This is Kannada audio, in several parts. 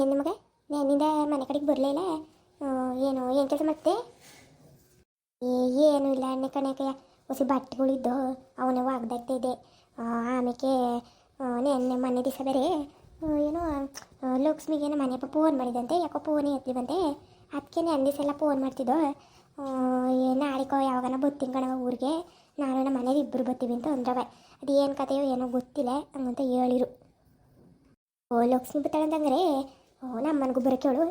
ಏನು ನಮಗೆ? ನಿನ್ನಿಂದ ಮನೆ ಕಡೆಗೆ ಬರಲಿಲ್ಲ ಏನು ಏನು ಕೆಲಸ ಮತ್ತೆ ಏನು ಇಲ್ಲ ಎಣ್ಣೆ ಕಣಕ್ಕೆ ಹೊಸ ಬಟ್ಟೆಗಳಿದ್ದು ಅವನ ಒಗ್ದಾಗ್ತಾ ಇದೆ. ಆಮೇಲೆ ನೆನ್ನೆ ಮನೆ ದಿವಸ ಬೇರೆ ಏನು ಲಕ್ಷ್ಮಿಗೆ ಏನು ಮನೆ ಫೋನ್ ಮಾಡಿದಂತೆ. ಯಾಕೋ ಫೋನ್ ಎತ್ತಲಿ ಬಂತೆ ಅದಕ್ಕೆ ನೆನ್ನೆ ದಿವಸ ಎಲ್ಲ ಫೋನ್ ಮಾಡ್ತಿದ್ದೋ. ನಾಳೆಗೋ ಯಾವಾಗನ ಬರ್ತೀನಿ ಕಣವ ಊರಿಗೆ. ನಾನು ನಮ್ಮ ಮನೇಲಿ ಇಬ್ಬರು ಬರ್ತೀವಿ ಅಂತ ಅಂದ್ರವ. ಅದು ಏನು ಕಥೆಯೋ ಏನೋ ಗೊತ್ತಿಲ್ಲ ಹಂಗಂತ ಹೇಳಿರು. ಓ ಲಕ್ಷ್ಮಿ ಬತ್ತಾಳಂತಂದ್ರೆ ನಮ್ಮ ಮನೆಗೂ ಬರೋಕೆ ಹೇಳು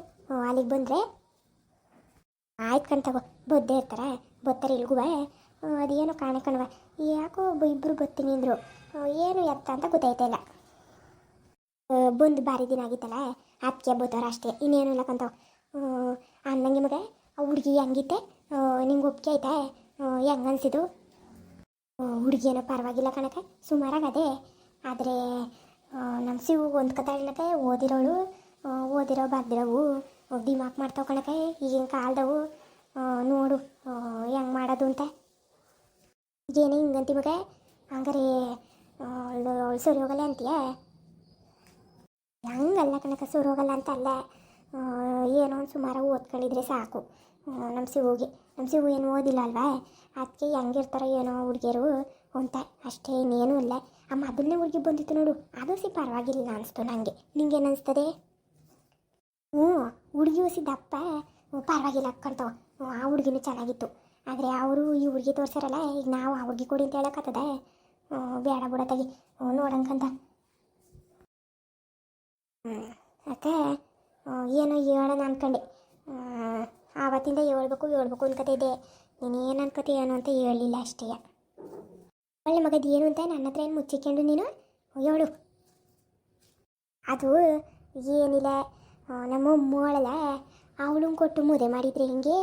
ಅಲ್ಲಿಗೆ ಬಂದರೆ? ಆಯ್ತು ಕಣ್ತಗೋ ಬದ್ದೇ ಇರ್ತಾರೆ. ಬತ್ತಾರೆ ಇಲ್ಗುವೆ. ಅದೇನೋ ಕಾಣೆ ಕಣವ ಯಾಕೋ ಇಬ್ಬರು ಬತ್ತೀನಿ ಅಂದರು. ಏನು ಎತ್ತ ಅಂತ ಗೊತ್ತಾಯ್ತಾ ಇಲ್ಲ. ಬಂದು ಭಾರಿ ದಿನ ಆಗಿತ್ತಲ್ಲ. ಅದಕ್ಕೆ ಬತ್ತವ್ರ ಅಷ್ಟೇ. ಇನ್ನೇನು ಇಲ್ಲ ಕಂತವ ಅನ್ನಂಗೆ ಮಗ, ಆ ಹುಡುಗಿ ಹೆಂಗಿತ್ತೆ? ನಿಂಗೆ ಒಪ್ಪಿಗೆ ಆಯ್ತಾ? ಹೆಂಗೆ ಅನ್ಸಿದು ಹುಡುಗಿ ಏನೋ ಪರವಾಗಿಲ್ಲ ಕಣಕ ಸುಮಾರಾಗದೆ ಆದರೆ ನಮ್ಮ ಸಿವು ಒಂದು ಕತೆ ಓದಿರೋಳು. ಓದಿರೋ ಬರ್ದಿರೋವು ದಿಮಾಕ್ ಮಾಡ್ತಾವ ಕಣಕ್ಕೆ ಈಗಿನ ಕಾಲದವು. ನೋಡು ಹೆಂಗೆ ಮಾಡೋದು ಅಂತ. ಏನೇ ಹಿಂಗಂತಿ ಮಗ. ಹಂಗಾರೆ ಸರಿ ಹೋಗಲ್ಲ ಅಂತೀಯ? ಹಂಗಲ್ಲ ಕಣಕ, ಸರಿ ಹೋಗಲ್ಲ ಅಂತ ಅಲ್ಲ. ಏನೋ ಒಂದು ಸುಮಾರು ಓದ್ಕೊಂಡಿದ್ರೆ ಸಾಕು. ನಮ್ಮ ಶಿವುಗೆ ನಮ್ಮ ಸಿವು ಏನು ಓದಿಲ್ಲ ಅಲ್ವಾ? ಅದಕ್ಕೆ ಹೆಂಗಿರ್ತಾರೋ ಏನೋ ಹುಡುಗಿಯರು ಅಂತ. ಅಷ್ಟೇ ಇನ್ನೇನೂ ಇಲ್ಲ. ಆ ಮೊದಲನೇ ಹುಡುಗಿ ಬಂದಿತ್ತು ನೋಡು. ಅದು ಸಿ ಪರವಾಗಿಲ್ಲ ಅನಿಸ್ತು ನನಗೆ ನಿಂಗೇನು ಅನಿಸ್ತದೆ? ಹ್ಞೂ, ಹುಡುಗಿ ಸಿದ್ದಪ್ಪ ಪರವಾಗಿಲ್ಲ ಕಣ್ತವ ಆ ಹುಡುಗಿನೂ ಚೆನ್ನಾಗಿತ್ತು. ಆದರೆ ಅವರು ಈ ಹುಡುಗಿ ತೋರಿಸಾರಲ್ಲ ಈಗ ನಾವು ಆ ಹುಡುಗಿ ಕೊಡಿ ಅಂತ ಹೇಳಕ್ಕತ್ತದ ಬೇಡ ಬಿಡ ತಗಿ ನೋಡಂಕಂತ ಅಕ್ಕೆ ಏನೋ ಹೇಳೋಣ ಅನ್ಕೊಂಡೆ. ಆವತ್ತಿಂದ ಹೇಳ್ಬೇಕು ಹೇಳ್ಬೇಕು ಅನ್ಕತಿದ್ದೆ ನೀನು ಏನು ಅನ್ಕತಿ ಏನು ಅಂತ ಹೇಳಲಿಲ್ಲ ಅಷ್ಟೇ. ಒಳ್ಳೆ ಮಗದ ಏನು ಅಂತ ನನ್ನ ಹತ್ರ ಏನು ಮುಚ್ಚಿಕೊಂಡು ನೀನು? ಹೇಳು. ಅದು ಏನಿಲ್ಲ. ನಮ್ಮ ಅಮ್ಮಳಲ್ಲ ಅವಳು ಕೊಟ್ಟು ಮುದೆ ಮಾಡಿದ್ರೆ ಹಿಂಗೆ?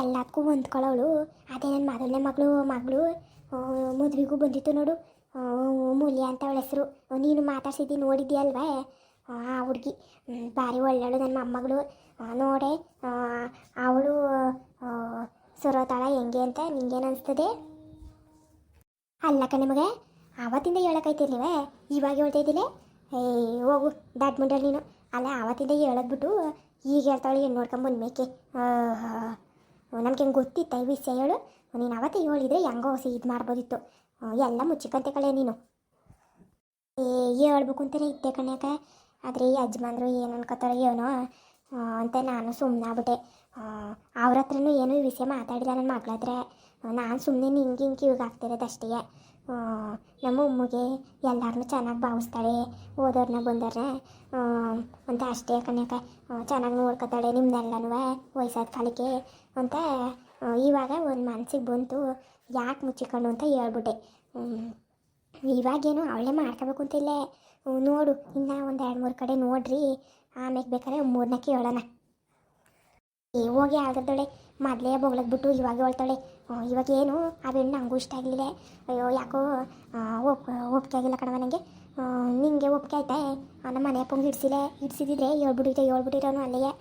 ಎಲ್ಲದಕ್ಕೂ ಹೊಂದ್ಕೊಳ್ಳೋಳು ಅದೇ ನನ್ನ ಮೊದಲನೇ ಮಗಳು ಮಗಳು ಮದುವೆಗೂ ಬಂದಿತ್ತು ನೋಡು. ಮೂಲ್ಯ ಅಂತ ಅವಳ ಹೆಸರು. ನೀನು ಮಾತಾಡ್ಸಿದ್ದಿ ನೋಡಿದ್ಯಲ್ವೇ? ಆ ಹುಡುಗಿ. ಭಾರಿ ಒಳ್ಳೆಯವಳು ನನ್ನ ಮೊಮ್ಮಗಳು. ನೋಡೆ ಅವಳು ಸುರೋತಾಳ ಹೆಂಗೆ ಅಂತ ನಿಂಗೇನು ಅನಿಸ್ತದೆ? ಅಲ್ಲ ಕಣೆ ಮಗ, ಆವತ್ತಿಂದ ಹೇಳಕ್ಕೈತಿರ್ಲಿವೆ ಇವಾಗ ಹೇಳ್ತಾ ಇದ್ದೀನಿ ಏ ಹೋಗು ದಾಟ್ ಮುಂಡಲ್ ನೀನು. ಅಲ್ಲ ಆವತ್ತಿಂದ ಹೇಳದ್ಬಿಟ್ಟು ಈಗ ಹೇಳ್ತಾಳೆ ಏನು ನೋಡ್ಕೊಂಬಂದು ಮೇಕೆ. ನಮ್ಗೆ ಹೆಂಗೆ ಗೊತ್ತಿತ್ತ ಈ ವಿಷಯ ಹೇಳು. ನೀನು ಅವತ್ತೇ ಹೇಳಿದ್ರೆ ಹೆಂಗೋ ಹೊಸ ಇದು ಮಾಡ್ಬೋದಿತ್ತು. ಎಲ್ಲ ಮುಚ್ಚಿಕಂತೆ ಕಳೆ ನೀನು. ಏ, ಹೇಳ್ಬೇಕು ಅಂತಲೇ ಇದ್ದೆ ಕಣ್ಯಾಕ ಆದರೆ ಈ ಯಜಮಾನ್ರು ಏನು ಅನ್ಕೋತಾರೋ ಏನೋ ಅಂತ ನಾನು ಸುಮ್ಮನೆ ಆಗ್ಬಿಟ್ಟೆ. ಅವ್ರ ಹತ್ರನೂ ಏನೂ ಈ ವಿಷಯ ಮಾತಾಡಿಲ್ಲ ನನ್ನ ಮಗಳ ಹತ್ರ. ನಾನು ಸುಮ್ಮನೆ ನಿಂಗೆ ಹಿಂಗೆ ಕಿವಿಗೆ ಆಗ್ತಿರೋದು ಅಷ್ಟೇ. ನಮ್ಮ ಅಮ್ಮಗೆ ಎಲ್ಲರನ್ನೂ ಚೆನ್ನಾಗಿ ಭಾವಿಸ್ತಾಳೆ, ಓದೋರ್ನ ಬಂದವ್ರನ್ನ ಅಂತ ಅಷ್ಟೇ ಕನ್ಯಾಕ ಚೆನ್ನಾಗಿ ನೋಡ್ಕೊತಾಳೆ ನಿಮ್ದೆಲ್ಲನೂ ವಯಸ್ಸಾದ ಕಾಲಕ್ಕೆ ಅಂತ ಇವಾಗ ಒಂದು ಮನಸ್ಸಿಗೆ ಬಂತು ಯಾಕೆ ಮುಚ್ಚಿಕೊಂಡು ಅಂತ ಹೇಳ್ಬಿಟ್ಟೆ. ಇವಾಗೇನು ಅವಳೇ ಮಾಡ್ಕೋಬೇಕು ಅಂತಿಲ್ಲೇ. ನೋಡು ಇನ್ನೂ ಒಂದು ಎರಡು ಮೂರು ಕಡೆ ನೋಡ್ರಿ ಆಮೇಲೆ ಬೇಕಾದ್ರೆ ಮೂರನೇ ಕೇಳೋಣ. ಏ ಹೋಗಿ ಆಗದಳೆ ಮೊದಲೇ ಬಿಟ್ಟು ಇವಾಗ ಹೇಳ್ತಾಳೆ ಇವಾಗ ಏನು? ಆ ಹೆಣ್ಣು ನಂಗೂ ಇಷ್ಟ ಆಗಲಿಲ್ಲ. ಅಯ್ಯೋ, ಯಾಕೋ ಒಪ್, ಒಪ್ಪಿಗೆ ಆಗಿಲ್ಲ ಕಣವ ನನಗೆ ನಿಂಗೆ ಒಪ್ಪಿಗೆ ಆಯ್ತಾ? ನಮ್ಮ ಮನೆ ಅಪ್ಪಂಗೆ ಹಿಡ್ಸಿಲ್ಲ ಇಡ್ಸಿದಿದ್ರೆ ಹೇಳ್ಬಿಟ್ಟಿದ್ದೆ ಹೇಳ್ಬಿಟ್ಟಿರೋನು ಅಲ್ಲಿಗೆ.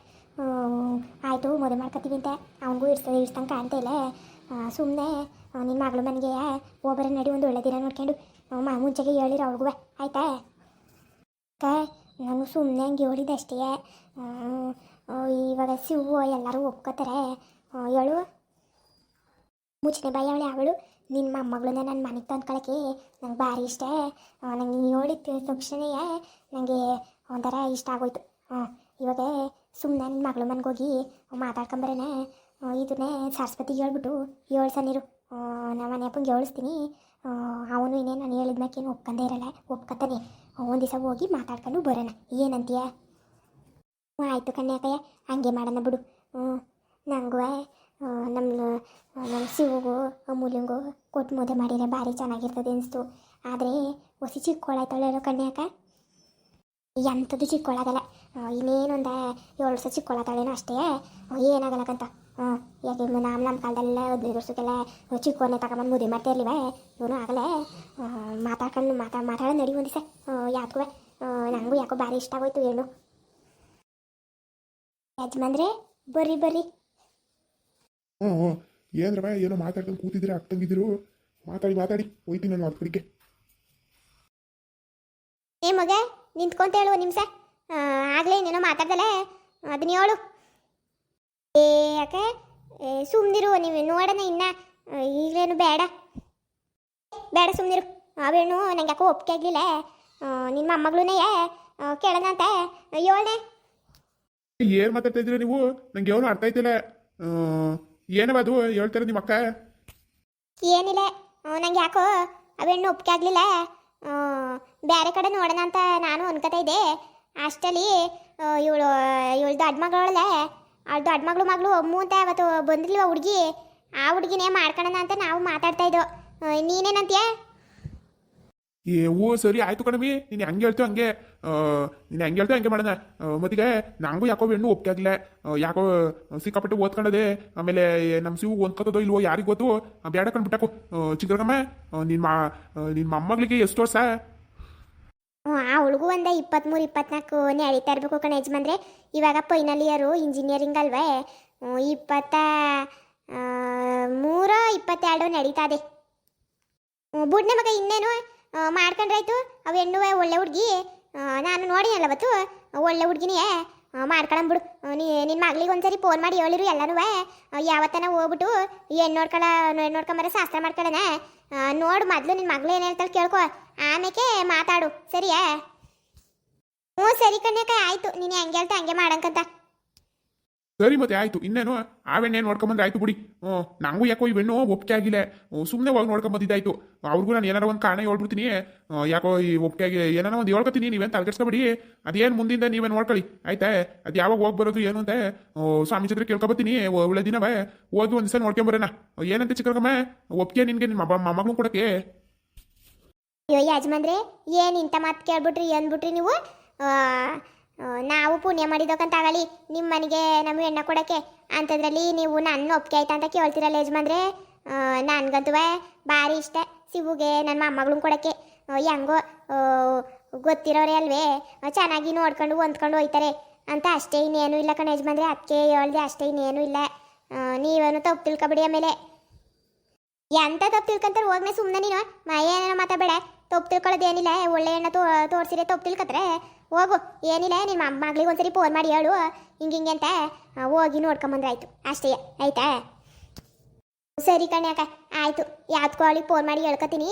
ಆಯಿತು, ಮದುವೆ ಮಾಡ್ಕೊತೀವಿ ಅಂತ. ಅವನಿಗೂ ಇಡ್ಸ ಇಡ್ಸ್ತಂಗೆ ಕಾಣ್ತಾ ಇಲ್ಲ. ಸುಮ್ಮನೆ ನಿನ್ನ ಮಗಳು ಮನೆಗೆ ಒಬ್ಬರ ನಡಿ ಒಂದು ಒಳ್ಳೆ ದಿನ ನೋಡ್ಕೊಂಡು. ಮಾ, ಮುಂಚೆಗೆ ಹೇಳಿರ ಅವ್ರಿಗೂ. ಆಯ್ತಾ? ನಾನು ಸುಮ್ಮನೆ ಹಂಗೆ ಹೇಳಿದೆ ಅಷ್ಟೇ. ಇವಾಗ ಶಿವು ಎಲ್ಲರೂ ಒಪ್ಕೋತಾರೆ. ಹೇಳು. ಮುಚ್ಚನೆ ಬಾಯಿ ಅವಳೆ, ಅವಳು. ನಿನ್ನ ಮೊಮ್ಮಗಳನ್ನ ನನ್ನ ಮನೆಗೆ ತಂದ್ಕೊಳಕ್ಕೆ ನಂಗೆ ಭಾರಿ ಇಷ್ಟ. ನಂಗೆ ನೀನು ಹೇಳಿದ ತಕ್ಷಣ ನನಗೆ ಒಂಥರ ಇಷ್ಟ ಆಗೋಯ್ತು. ಹಾಂ ಇವಾಗ ಸುಮ್ಮನೆ ನಿನ್ನ ಮಗಳ ಮನೆಗೆ ಹೋಗಿ ಮಾತಾಡ್ಕೊಂಬರೇನೆ ಇದನ್ನೇ ಸರಸ್ವತಿಗೆ ಹೇಳ್ಬಿಟ್ಟು ಏಳು ಸಣ್ಣಿರು ನಮ್ಮ ಮನೆ ಅಪ್ಪಂಗೆ ಹೇಳಿಸ್ತೀನಿ. ಅವನು ಇನ್ನೇ ನಾನು ಹೇಳಿದ ಮ್ಯಾಕೇನು ಒಪ್ಕೊಂಡೇ ಇರಲ್ಲ, ಒಪ್ಕೊತಾನೆ. ಒಂದು ದಿವಸ ಹೋಗಿ ಮಾತಾಡ್ಕೊಂಡು ಬರೋಣ. ಏನಂತೀಯ? ಆಯಿತು ಕನ್ಯಾಕಯ್ಯ, ಹಂಗೆ ಮಾಡೋಣ ಬಿಡು. ಹ್ಞೂ ನನಗೂ ನಮ್ಮ ನಮ್ಮ ಶಿವಗೂ ಅಮೂಲ್ಯಂಗೂ ಕೊಟ್ಟು ಮುದ್ದೆ ಮಾಡಿದ್ರೆ ಭಾರಿ ಚೆನ್ನಾಗಿರ್ತದೆ ಅನಿಸ್ತು. ಆದರೆ ಹೊಸಿ ಚಿಕ್ಕೋಳಾಯ್ತಾಳೇನೋ ಕನ್ಯಾಕ? ಎಂಥದ್ದು ಚಿಕ್ಕೊಳಗಲ್ಲ. ಇನ್ನೇನೊಂದು ಏಳು ವರ್ಷ ಚಿಕ್ಕೊಳತಾಳೇನೋ ಅಷ್ಟೇ. ಏನಾಗಲ್ಲಕ್ಕಂತ ಹ್ಞೂ ಯಾಕೆ ನಮ್ಮ ನಮ್ಮ ಕಾಲದಲ್ಲೆಲ್ಲ ಹದಿನೈದು ವರ್ಷಕ್ಕೆಲ್ಲ ಚಿಕ್ಕೋನೆ ತಗೊಂಬಂದು ಮುದ್ದೆ ಮಾಡ್ತಾ ಇರ್ಲಿವೆ? ಇವನು ಆಗಲೇ ಮಾತಾಡ್ಕೊಂಡು ಮಾತಾ ಮಾತಾಡೋ ನಡಿ ಒಂದು ದಿವಸ ಯಾಕೋ ನನಗೂ ಯಾಕೋ ಭಾರಿ ಇಷ್ಟ ಆಗೋಯ್ತು ಹೇಳು. ಯಜಮಾನ್ರೆ ಬರ್ರಿ ಬರ್ರಿ. ಹ್ಞೂ ಹ್ಞೂ ಏನ್ರವ ಏನೋ ಮಾತಾಡ್ಕೊಂಡು ಕೂತಿದ್ರೆ ಅಕ್ಕಂಗಿದ್ರು ಮಾತಾಡಿ ಮಾತಾಡಿ. ಹೋಯ್ತೀನಿ ನಾನು ಕಡೆಗೆ ಏ ಮಗ ನಿಂತ್ಕೊಂತ ಹೇಳುವ ನಿಮಿಷ ಆಗ್ಲೇ ಇನ್ನೇನೋ ಮಾತಾಡ್ದಲೆ? ಅದನ್ನ ಹೇಳು. ಏ ಯಾಕೆ ಸುಮ್ಮನಿರು ನೀವು ನೋಡೋಣ ಇನ್ನ. ಈಗಲೇನು ಬೇಡ. ಬೇಡ ಸುಮ್ಮನಿರು ಅವೇನು ನಂಗೆ ಯಾಕೋ ಒಪ್ಪಿಗೆ ಆಗಲಿಲ್ಲ. ನಿನ್ನ ಮೊಮ್ಮಗಳನ್ನೇ ಅಂತ. ಏಳನೆ ಏನ್ ಮಾತಾಡ್ತಾ ನೀವು? ನಂಗೆ ಏನು ಅರ್ಥ ಆಯ್ತಿಲ್ಲ. ಏನವ ಅದು? ಹೇಳ್ತಾರೆ ನಿಮ್ಮ ಅಕ್ಕ? ಏನಿಲ್ಲ. ನಂಗೆ ಯಾಕೋ ಅವೆಣ್ಣು ಒಪ್ಪಿಗೆ ಆಗ್ಲಿಲ್ಲ. ಬೇರೆ ಕಡೆ ನೋಡೋಣ ಅಂತ ನಾನು ಅನ್ಕೋತಾ ಇದ್ದೆ. ಅಷ್ಟಲ್ಲಿ ಇವಳು ಇವಳು ದೊಡ್ಡ ಮಗಳಳೆ ಅವಳು ದೊಡ್ಡ ಮಗಳು ಮಗಳು ಅಮ್ಮು ಅಂತ ಅವತ್ತು ಬಂದಿಲ್ವ ಹುಡುಗಿ? ಆ ಹುಡುಗಿನೇ ಮಾಡ್ಕೊಳ್ಳೋಣ ಅಂತ ನಾವು ಮಾತಾಡ್ತಾ ಇದ್ದೋ. ನೀನೇನಂತೀಯ? ಏ ಓ ಸರಿ ಆಯ್ತು ಕಣವಿ, ನೀನು ಹೆಂಗೆ ಹೇಳ್ತೀವಿ ಹಂಗೆ ನೀನು ಹೆಂಗೆ ಹೇಳ್ತೀವಿ ಹಂಗೆ ಮಾಡೋಣ. ಮತ್ತೀಗ ನಂಗೂ ಯಾಕೋ ಹೆಣ್ಣು ಒಪ್ಪಿಗೆ ಯಾಕೋ ಸಿಕ್ಕಾಪಟ್ಟೆ ಓದ್ಕೊಂಡದೆ ಆಮೇಲೆ ನಮ್ಮ ಸಿವು ಓದ್ಕೊತದೋ ಇಲ್ವೋ ಯಾರಿಗೆ ಗೊತ್ತು? ಬೇಡ ಕಂಡ್ಬಿಟ್ಟಾಕು ಚಿಕ್ಕಮ್ಮ ನಿನ್ನ ಮಾ ನಿನ್ನ ಮೊಮ್ಮಗಳಿಗೆ ಎಷ್ಟು ವರ್ಷ? ಆ ಹುಡುಗು ಒಂದು ಇಪ್ಪತ್ತ್ಮೂರು ಇಪ್ಪತ್ನಾಲ್ಕು ನಡೀತಾ ಇರಬೇಕು ಕಣ ಯಜಮಾನ್ರೆ. ಇವಾಗ ಫೈನಲ್ ಇಯರು ಇಂಜಿನಿಯರಿಂಗ್ ಅಲ್ವೇ. ಇಪ್ಪತ್ತ ಮೂರು, ಇಪ್ಪತ್ತೆರಡು ನಡೀತಾದೆ ಬುಡ್ನೆ ಮಗ ಇನ್ನೇನು? ಮಾಡ್ಕೊಂಡ್ರಾಯ್ತು. ಅವು ಹೆಣ್ಣು, ಒಳ್ಳೆ ಹುಡುಗಿ. ನಾನು ನೋಡಿನಲ್ಲ ಅವತ್ತು, ಒಳ್ಳೆ ಹುಡುಗಿನೇ. ಮಾಡ್ಕೊಳಂಬಿಡು ನೀ ನಿನ್ನ ಮಗಳಿಗೆ ಒಂದ್ಸರಿ ಫೋನ್ ಮಾಡಿ ಹೇಳಿರು ಎಲ್ಲನೂ. ಯಾವತ್ತನ ಹೋಗ್ಬಿಟ್ಟು ಹೆಣ್ಣು ನೋಡ್ಕೊಳ ಹೆಣ್ಣು ನೋಡ್ಕೊಂಬರ ಶಾಸ್ತ್ರ ಮಾಡ್ಕೊಳ್ಳೋಣ ನೋಡು ಮೊದಲು ನಿನ್ನ ಮಗಳು ಏನು ಹೇಳ್ತಾಳೆ ಕೇಳ್ಕೊ. ಆಮೇಲೆ ಮಾತಾಡು. ಸರಿಯಾ? ಹ್ಞೂ ಸರಿ ಕಣ್ಯಕ ಆಯಿತು. ನೀನು ಹೆಂಗೆ ಹೇಳ್ತಾ ಹಂಗೆ ಮಾಡಂಕಂತ. ಸರಿ ಮತ್ತೆ ಆಯ್ತು. ಇನ್ನೇನು? ಆ ಬೆಣ್ಣೆ ನೋಡ್ಕೊಂಬಂದ್ರೆ ಆಯ್ತು ಬಿಡಿ. ಹ್ಞೂ ನಂಗೂ ಯಾಕೋ ಈ ಬೆಣ್ಣು ಒಪ್ಪಿಗೆ ಆಗಿಲ್ಲ. ಸುಮ್ಮನೆ ಹೋಗಿ ನೋಡ್ಕೊಂಬಂದಿದ್ದಾಯ್ತು. ಅವ್ರಿಗೂ ನಾನು ಏನಾರ ಒಂದು ಕಾರಣ ಹೇಳ್ಬಿಡ್ತೀನಿ. ಯಾಕೋ ಈ ಒಪ್ಪಿಗೆ ಆಗಿ ಏನಾರ ಒಂದು ಹೇಳ್ಕೊತೀನಿ. ನೀವೇನು ಬಿಡಿ ಅದೇನು ಮುಂದಿಂದ ನೀವೇ ನೋಡ್ಕೊಳ್ಳಿ. ಆಯ್ತಾ? ಅದು ಯಾವಾಗ ಹೋಗಿ ಬರೋದು ಏನು ಅಂತ? ಸ್ವಾಮಿ ಚಿತ್ರ ಕೇಳ್ಕೊಬತ್ತೀನಿ. ಒಳ್ಳೆ ದಿನವೇ ಹೋಗಿ ಒಂದು ದಿವಸ ನೋಡ್ಕೊಂಬರೋಣ ಏನಂತ ಚಿಕ್ಕಮ್ಮ ಒಪ್ಪಿಗೆ ನಿನಗೆ ನಿಮ್ಮ ಮಗಳು ಕೊಡಕ್ಕೆ? ಅಯ್ಯೋ, ಯಜಮಾನ್ರೆ, ಏನು ಇಂಥ ಮಾತು ಕೇಳ್ಬಿಟ್ರಿ, ಅಂದ್ಬಿಟ್ರಿ ನೀವು? ನಾವು ಪುಣ್ಯ ಮಾಡಿದಕ್ಕಂತ ಆಗಲಿ ನಿಮ್ಮ ಮನೆಗೆ ನಮಗೆ ಹೆಣ್ಣ ಕೊಡೋಕ್ಕೆ, ಅಂಥದ್ರಲ್ಲಿ ನೀವು ನನ್ನ ಒಪ್ಪಿಗೆ ಆಯ್ತಾ ಅಂತ ಕೇಳ್ತಿರಲ್ಲ ಯಜಮಾನ್ರೆ? ನನಗಂತೂ ಭಾರಿ ಇಷ್ಟ, ಸಿವುಗೆ ನನ್ನ ಮೊಮ್ಮಗಳನ್ನ ಕೊಡೋಕ್ಕೆ. ಹೆಂಗೋ ಗೊತ್ತಿರೋರೇ ಅಲ್ವೇ? ಚೆನ್ನಾಗಿ ನೋಡ್ಕೊಂಡು ಹೊಂದ್ಕೊಂಡು ಹೋಯ್ತಾರೆ. ಅಂತ ಅಷ್ಟೇ ಇನ್ನೇನು ಇಲ್ಲ ಕಣ ಯಜಮಾನ್ರೆ ಅದಕ್ಕೆ ಹೇಳ್ದೆ ಅಷ್ಟೇ ಇನ್ನೇನು ಇಲ್ಲ. ನೀವೇನು ತಪ್ಪು ತಿಳ್ಕೊಬಿಡಿ ಆಮೇಲೆ. ಎಂತ ತಪ್ಪು ತಿಳ್ಕೊಂತಾರೆ ಹೋಗ್ನೆ ಸುಮ್ಮನೆ ನೀನು. ಮಾತಾಡಬೇಡ. ತಪ್ಪು ತಿಳ್ಕೊಳ್ಳೋದೇನಿಲ್ಲ ಒಳ್ಳೆ ಎಣ್ಣೆ ತೋ ತೋರಿಸಿದ್ರೆ ತಪ್ಪು ತಿಳ್ಕತ್ರೆ ಹೋಗು. ಏನಿಲ್ಲ ನಿಮ್ಮ ಮಗಳಿಗೆ ಒಂದ್ಸರಿ ಫೋನ್ ಮಾಡಿ ಹೇಳು. ಹಿಂಗೆ ಹಿಂಗೆ ಅಂತ ಹೋಗಿ ನೋಡ್ಕೊಂಬಂದ್ರೆ ಆಯಿತು ಅಷ್ಟೇ, ಆಯ್ತಾ? ಸರಿ ಕಣ್ಯಾಕ ಆಯಿತು. ಯಾವ್ದಕ್ಕೂ ಅವಳಿಗೆ ಫೋನ್ ಮಾಡಿ ಹೇಳ್ಕೊತೀನಿ.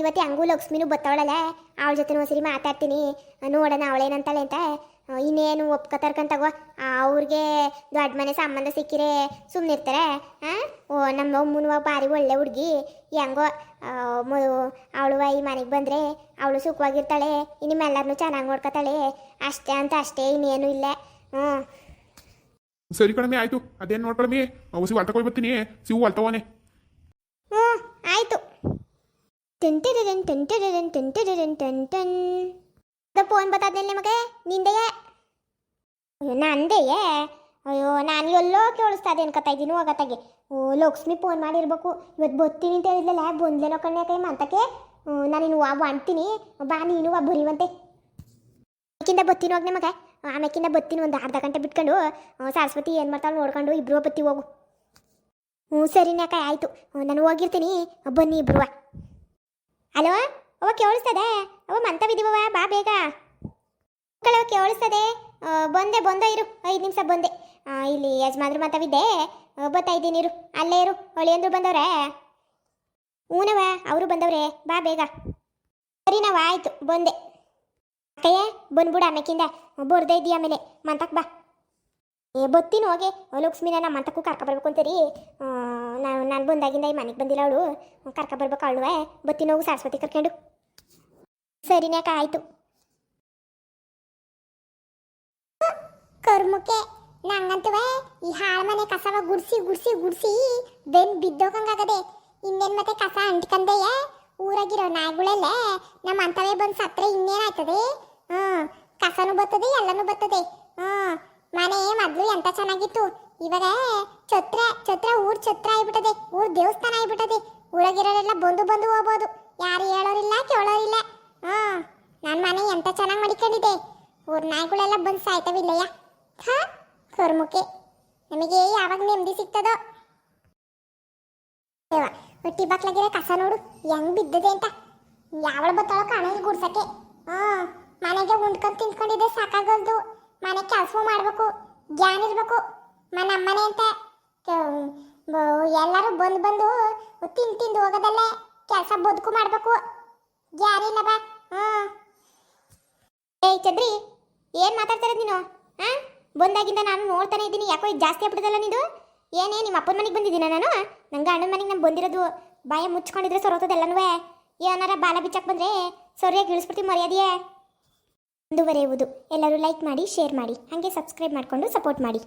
ಇವತ್ತು ಹಂಗೂ ಲಕ್ಷ್ಮಿನೂ ಬತ್ತವಳಲ್ಲ. ಅವಳ ಜೊತೆ ಒಂದ್ಸರಿ ಮಾತಾಡ್ತೀನಿ. ನೋಡೋಣ, ಅವಳೇನಂತಾಳೆ ಅಂತ. ಇನ್ನೇನು ಒಪ್ಕೊತಾರ್ಕಂತಾಗೋ ಅವ್ರಿಗೆ ದೊಡ್ಡ ಮನೆ ಸಂಬಂಧ ಸಿಕ್ಕಿರೆ ಸುಮ್ಮನಿರ್ತಾರೆ ಹಾಂ ಓ ನಮ್ಮ ಅಮ್ಮನ ಭಾರಿ ಒಳ್ಳೆ ಹುಡುಗಿ. ಹೆಂಗೋ ಅವಳು ಈ ಮನೆಗೆ ಬಂದರೆ ಅವಳು ಸುಖವಾಗಿರ್ತಾಳೆ ನಿಮ್ಮೆಲ್ಲರನ್ನೂ ಚೆನ್ನಾಗಿ ನೋಡ್ಕೊತಾಳೆ. ಅಷ್ಟೇ ಅಂತ ಅಷ್ಟೇ ಇನ್ನೇನು ಇಲ್ಲ. ಹ್ಞೂ. ಸರಿ ಕಣಮಿ ಆಯ್ತು. ಅದೇನು ನೋಡ್ಕೊಳಮಿ ಅವು ಹೊಲ್ ತಗೊಳ್ ಬರ್ತೀನಿ ಸಿವು ಹೊಲ್ ತಗೋನೆ ಹ್ಞೂ ಆಯಿತು. ಟೆಂಟೆ ಟೆಂಟೆ ಟೆಂಟೆ ಟೆನ್. ಅದು ಫೋನ್ ಬತ್ತಾದ್ಮೇಲೆ ನಿಮಗೆ? ನಿಂದೆಯೇ? ಅಯ್ಯೋ, ನಂದೆಯೇ? ಅಯ್ಯೋ, ನಾನು ಎಲ್ಲೋ ಕೇಳಿಸ್ತಾ ಇದೆ ಅನ್ಕೋತಾ ಇದ್ದೀನಿ ಹೋಗತ್ತಾಗೆ ಓ, ಲಕ್ಷ್ಮಿ ಫೋನ್ ಮಾಡಿರ್ಬೇಕು. ಇವತ್ತು ಬತ್ತೀನಿ ಅಂತ ಹೇಳಿದ್ಲಲ್ಲ, ಬಂದ್ಲೇನೋ ಕಣ್ಣೆ ಕೈ ಮಂತಕ್ಕೆ? ನಾನು ಇನ್ನು ವಾ ಅಂತೀನಿ ಬಾ, ನೀನು ವಾ, ಬರೀವಂತೆ. ಆಮೇಕಿಂದ ಬತ್ತೀನಿ ಹೋಗಿ ಮಗ ಆಮೇಕಿಂದ ಬತ್ತೀನಿ ಒಂದು ಅರ್ಧ ಗಂಟೆ ಬಿಟ್ಕೊಂಡು. ಸರಸ್ವತಿ ಏನು ಮಾಡ್ತಾಳೆ ನೋಡ್ಕೊಂಡು ಇಬ್ರು ಬತ್ತಿ ಹೋಗು. ಹ್ಞೂ ಸರಿನಾಕ ಆಯಿತು. ನಾನು ಹೋಗಿರ್ತೀನಿ. ಬನ್ನಿ ಇಬ್ರು ಅಲೋ? ಅವ ಕೇಳಿಸ್ತದೆ. ಅವ ಮಂತವಿದೀವ ಬಾ ಬೇಗ. ಅವ ಕೇಳಿಸ್ತದೆ. ಬಂದೆ, ಬಂದ, ಇರು. ಐದು ನಿಮಿಷ ಬಂದೆ. ಇಲ್ಲಿ ಯಜಮಾನ್ರು ಮಾತಾವಿದ್ದೆ ಬರ್ತಾ ಇದ್ದೀನಿ, ಇರು. ಅಲ್ಲೇ ಇರು, ಹೊಳಿಯಂದ್ರು ಬಂದವ್ರೆ. ಹ್ಞೂನವ ಅವರು ಬಂದವ್ರೆ. ಬಾ ಬೇಗ. ಸರಿ, ನಾವು ಆಯಿತು, ಬಂದೆ. ಅಕ್ಕಯ್ಯ, ಬಂದ್ಬಿಡು ಆಮೇಕಿಂದ ಬರ್ದೇ ಇದ್ದೀಯ ಆಮೇಲೆ. ಮಂತಕ್ಕೆ ಬಾ. ಏ ಬತ್ತೀನಿ ಹೋಗಿ. ಲಕ್ಷ್ಮಿನ ನಮ್ಮ ಮಂತಕ್ಕೂ ಕರ್ಕ ಬರ್ಬೇಕು ಅಂತೀರಿ. ನಾನು ನಾನು ಬಂದಾಗಿಂದ ಈ ಮನೆಗೆ ಬಂದಿಲ್ಲ ಅವಳು. ಕರ್ಕ ಬರ್ಬೇಕು ಅವಳುವೆ ಬತ್ತಿನ ಹೋಗು, ಸರಸ್ವತಿ ಕರ್ಕೊಂಡು. ಸರಿನಾಕ ಆಯ್ತು. ಕರ್ಮಕ್ಕೆ ನಂಗಂತುವೆ ಈ ಹಾಳ ಮನೆ ಕಸವ ಗುಡ್ಸಿ ಗುಡ್ಸಿ ಗುಡ್ಸಿ ಬೆನ್ ಬಿದ್ದೋಗಂಗಾಗದೆ. ಇನ್ನೇನ್ ಮತ್ತೆ ಕಸ ಅಂಟ್ಕಂದೆಯೇ? ಊರಾಗಿರೋ ನಾಯಿಗಳೆಲ್ಲ ನಮ್ಮ ಅಂತವೇ ಬಂದು ಸತ್ರೆ ಇನ್ನೇನಾಯ್ತದೆ? ಹ್ಮ್ ಕಸನು ಬರ್ತದೆ ಎಲ್ಲನೂ ಬರ್ತದೆ ಹ್ಮ್ ಮನೆ ಮೊದ್ಲು ಎಂತ ಚೆನ್ನಾಗಿತ್ತು. ಇವಾಗ ಛತ್ರ ಛತ್ರ ಊರ್ ಛತ್ರ ಆಗ್ಬಿಟ್ಟದೆ, ಊರ್ ದೇವಸ್ಥಾನ ಆಗ್ಬಿಟ್ಟದೆ. ಊರಾಗಿರೋರೆಲ್ಲ ಬಂದು ಬಂದು ಹೋಗ್ಬೋದು. ಯಾರು ಹೇಳೋರಿಲ್ಲ, ಕೇಳೋರಿಲ್ಲ. ಹ್ಮ್ ನನ್ನ ಮನೆ ಎಂತ ಚೆನ್ನಾಗಿ ಮಡಿಕೊಂಡಿದೆ. ಊರ್ ನಾಯಿಗಳೆಲ್ಲ ಬಂದು ಸಾಯ್ತವಿಲ್ಲಯ್ಯ. ಹಾ ಕರ್ಮುಕೆ ನಮಗೆ ಯಾವಾಗ ನೆಮ್ಮದಿ ಸಿಗ್ತದೋ. ಹೊಟ್ಟಿ ಬಾಕ್ಲಾಗಿರೋ ಕಸ ನೋಡು, ಹೆಂಗ್ ಬಿದ್ದದೆ ಅಂತ. ಯಾವಳ ಬತ್ತಾಳೋ ಕಾಣ ಇಲ್ಲಿ ಗುಡ್ಸಕ್ಕೆ. ಹಾ, ಮನೆಗೆ ಉಂಡ್ಕೊಂಡು ತಿನ್ಕೊಂಡಿದ್ದೆ ಸಾಕಾಗಲ್ದು. ಮನೆ ಕೆಲಸ ಮಾಡಬೇಕು, ಜ್ಞಾನ ಇರಬೇಕು. ಮನೆ ಅಮ್ಮನೆ ಅಂತ ಎಲ್ಲರೂ ಬಂದು ಬಂದು ತಿಂದು ತಿಂದು ಹೋಗೋದಲ್ಲೇ, ಕೆಲಸ ಬದುಕು ಮಾಡಬೇಕು. ಇಲ್ಲಪ್ಪ ಬಾ. ಏ ಏಯ್ ಚಂದ್ರಿ, ಏನು ಮಾತಾಡ್ತಾರೆ ನೀನು? ಹಾಂ? ಬಂದಾಗಿಂದ ನಾನು ನೋಡ್ತಾನೆ ಇದ್ದೀನಿ. ಯಾಕೋ ಇದು ಜಾಸ್ತಿ ಆಗ್ಬಿಟ್ಟದಲ್ಲ ನೀನು ಏನೇ, ನಿಮ್ಮ ಅಪ್ಪನ ಮನೆಗೆ ಬಂದಿದ್ದೀನ ನಾನು? ನಂಗೆ ಅಣ್ಣನ ಮನೆಗೆ ನಾನು ಬಂದಿರೋದು. ಬಾಯ ಮುಚ್ಕೊಂಡಿದ್ರೆ ಸೊರೋತದೆಲ್ಲನೂ ಏನಾರ ಬಾಲ ಬಿಚ್ಚಕ್ಕೆ ಬಂದರೆ ಸರಿಯಾಗಿ ಇಳಿಸ್ಬಿಡ್ತೀವಿ ಮರ್ಯಾದೆಯೇ. ಮುಂದುವರೆಯುವುದು. ಎಲ್ಲರೂ ಲೈಕ್ ಮಾಡಿ ಶೇರ್ ಮಾಡಿ. ಹಾಗೆ ಸಬ್ಸ್ಕ್ರೈಬ್ ಮಾಡಿಕೊಂಡು ಸಪೋರ್ಟ್ ಮಾಡಿ.